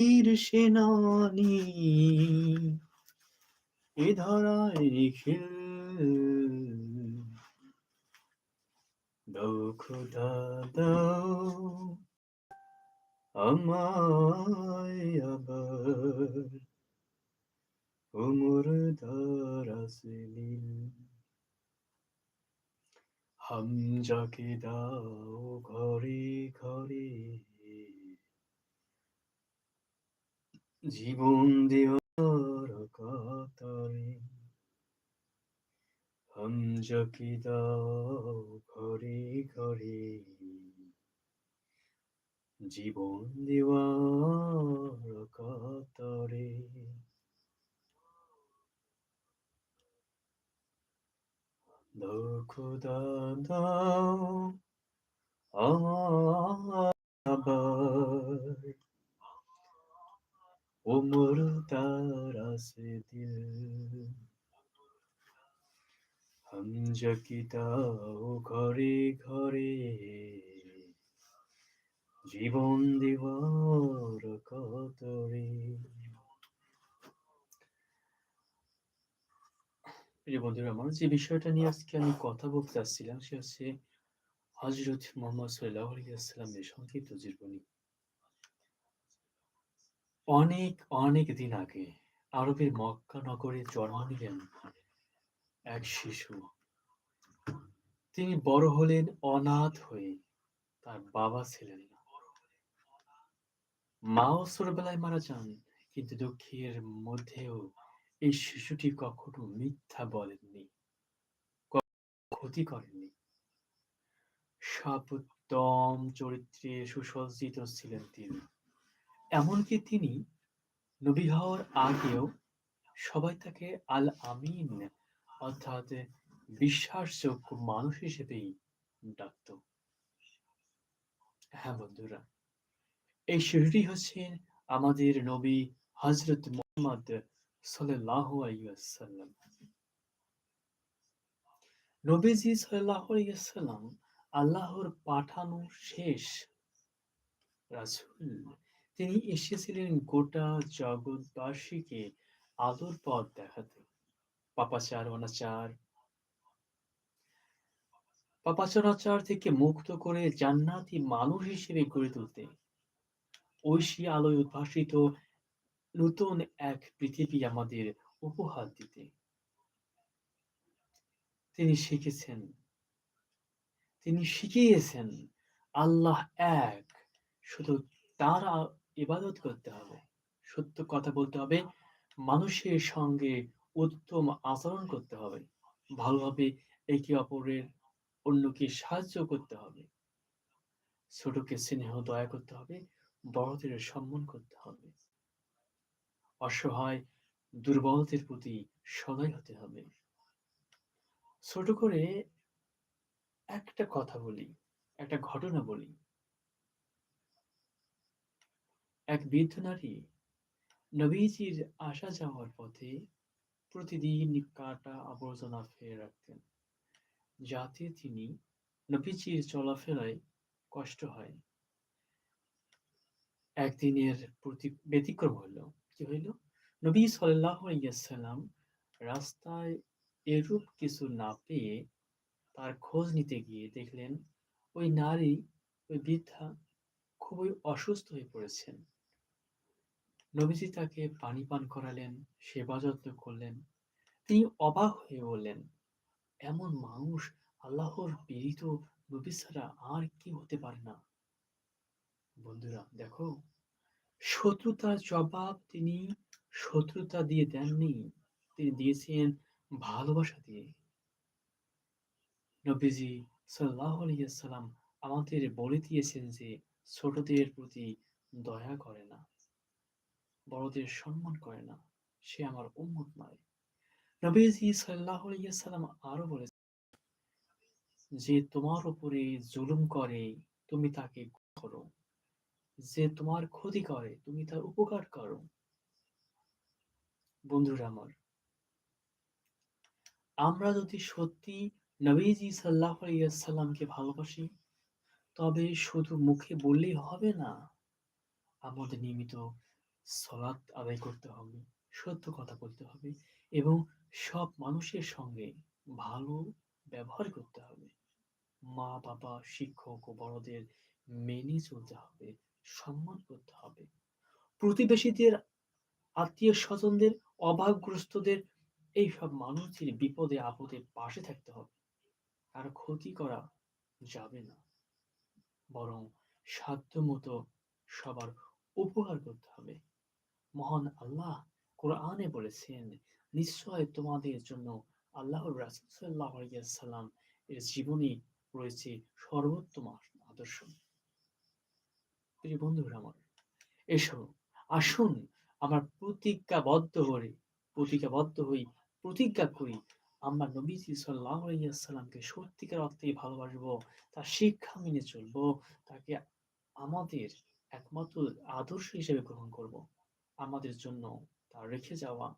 বীর সেনানি এ ধরায় নিখিল দাও খোদা দাও আমায় আবার দারাস নীল হামজাকে দাও ঘরে ঘরে জীবন দেওয়ার কাতারে? হামজাকে দাও ঘরে ঘরে। জীবন দেওয়ার কাতারে? দাও খোদা দাও আবার দিল হামজা কি দাও ঘরে ঘরে জীবন দেওয়ার কাতরে বন্ধুরা আমার যে বিষয়টা নিয়ে আজকে আমি কথা বলতে চাচ্ছিলাম সে হচ্ছে হজরত মোহাম্মদ সাল্লাহ আলিয়াল্লামের সংক্ষিপ্ত জীবনী অনেক অনেক দিন আগে আরবের মক্কা নগরে জন্ম নিলেন এক শিশু। তিনি বড় হলেন, অনাথ হয়ে তার বাবা ছিলেন। মাও ছোটবেলায় মারা যান, কিন্তু দুঃখের মধ্যেও এই শিশুটি কখনো মিথ্যা বলেননি ক্ষতি করেননি। সপুত্তম চরিত্রে সুসজ্জিত ছিলেন তিনি। এমনকি তিনি নবী হওয়ার আগেও সবাই তাকে আল আমিন অর্থাৎ বিশ্বাসযোগ্য মানুষ হিসেবেই ডাকত। হ্যাঁ বন্ধুরা, এই শিশুটি হচ্ছেন আমাদের নবী হজরত মোহাম্মদ সাল্লাহ আলাইসাল্লাম নবীজি সাল্লাহ আলাইসাল্লাম আল্লাহর পাঠানো শেষ রাসুল তিনি এসেছিলেন গোটা জগৎবাসীকে আলোর পথ দেখাতে। পাপাচার অনাচার পাপাচারাচার থেকে মুক্ত করে জান্নাতি মানুষ হিসেবে গড়ে তুলতে। ঐশী আলোয় উদ্ভাসিত নতুন এক পৃথিবী আমাদের উপহার দিতে। তিনি শিখেছেন, তিনি শিখিয়েছেন, আল্লাহ এক, শুধু তার ইবাদত করতে হবে। সত্য কথা বলতে হবে। মানুষের সঙ্গে উত্তম আচরণ করতে হবে। ভালোভাবে একে অপরের অন্যকে সাহায্য করতে হবে। ছোটকে স্নেহ দয়া করতে হবে। বড়দের সম্মান করতে হবে। অসহায় দুর্বলদের প্রতি সদয় হতে হবে। ছোট করে একটা কথা বলি, একটা ঘটনা বলি। এক বৃদ্ধ নারী নবীজির আসা যাওয়ার পথে প্রতিদিন কাটা আবর্জনা ফেলে রাখতেন, যাতে তিনি নবীজির চলাফেরায় কষ্ট হয়। একদিনের প্রতি ব্যতিক্রম হইল কি হইল? নবী সাল্লাহ ইয়াসাল্লাম রাস্তায় এরূপ কিছু না পেয়ে তার খোঁজ নিতে গিয়ে দেখলেন, ওই নারী, ওই বৃদ্ধা খুবই অসুস্থ হয়ে পড়েছেন। নবীজি তাকে পানি পান করালেন, সেবা যত্ন করলেন। তিনি অবাক হয়ে বললেন, এমন মানুষ আল্লাহর পীড়িত নবী ছাড়া আর কি হতে পারে না? বন্ধুরা, দেখো, শত্রুতার জবাব তিনি শত্রুতা দিয়ে দেননি। তিনি দিয়েছেন ভালোবাসা দিয়ে। নবীজি সাল্লাহ আলিয়াল্লাম আমাদের বলে দিয়েছেন যে, ছোটদের প্রতি দয়া করে না। বড়দের সম্মান করে না, সে আমার উম্মত নয়। নবীজি সাল্লাহ আলিয়াল্লাম আরও বলেছেন, যে তোমার উপরে জুলুম করে, তুমি তাকে করো। যে তোমার ক্ষতি করে, তুমি তার উপকার করো। বন্ধুরা আমার, আমরা যদি সত্যি নবীজি সাল্লাহ সাল্লামকে ভালোবাসি, তবে শুধু মুখে বললেই হবে না, আমাদের নিয়মিত সলাৎ আদায় করতে হবে, সত্য কথা বলতে হবে এবং সব মানুষের সঙ্গে ভালো ব্যবহার করতে হবে। মা-বাবা, শিক্ষক ও বড়দের মেনে চলতে হবে, সম্মান করতে হবে। প্রতিবেশীদের, আত্মীয়-স্বজনদের, অভাবগ্রস্তদের এইসব মানুষদের বিপদে আপদে পাশে থাকতে হবে। আর ক্ষতি করা যাবে না। বরং সাধ্যমতো সবার উপকার করতে হবে। মহান আল্লাহ কোরআনে বলেছেন, নিশ্চয় তোমাদের জন্য আল্লাহর রাসূল সাল্লাল্লাহু আলাইহি ওয়াসাল্লাম এর জীবনী রয়েছে সর্বোত্তম আদর্শ। বন্ধুরা আমার, এসো আসুন আমরা প্রতিজ্ঞাবদ্ধ করে প্রতিজ্ঞাবদ্ধ হই, প্রতিজ্ঞা করি আমরা নবীজি সাল্লাল্লাহু আলাইহি ওয়াসাল্লামকে সত্যিকার অর্থেই ভালোবাসবো, তার শিক্ষা মেনে চলবো, তাকে আমাদের একমাত্র আদর্শ হিসেবে গ্রহণ করব। আমাদের জন্য তার রেখে যাওয়া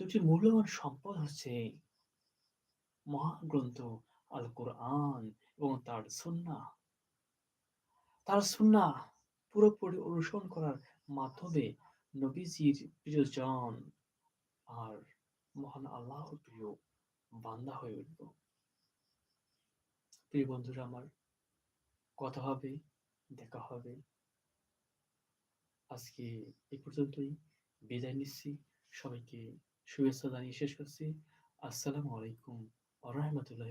দুটি মূল্যবান সম্পদ হচ্ছে মহাগ্রন্থ আল কোরআন এবং তার সুন্নাহ। তার সুন্নাহ পুরোপুরি অনুসরণ করার মাধ্যমে নবীজির প্রিয়জন আর মহান আল্লাহ প্রিয় বান্দা হয়ে উঠব। প্রিয় বন্ধুরা আমার, কথা হবে, দেখা হবে। আজকে এই পর্যন্তই বিদায় নিচ্ছি। সবাইকে শুভেচ্ছা জানিয়ে শেষ করছি। আসসালামু আলাইকুম রহমতুল্লাহ।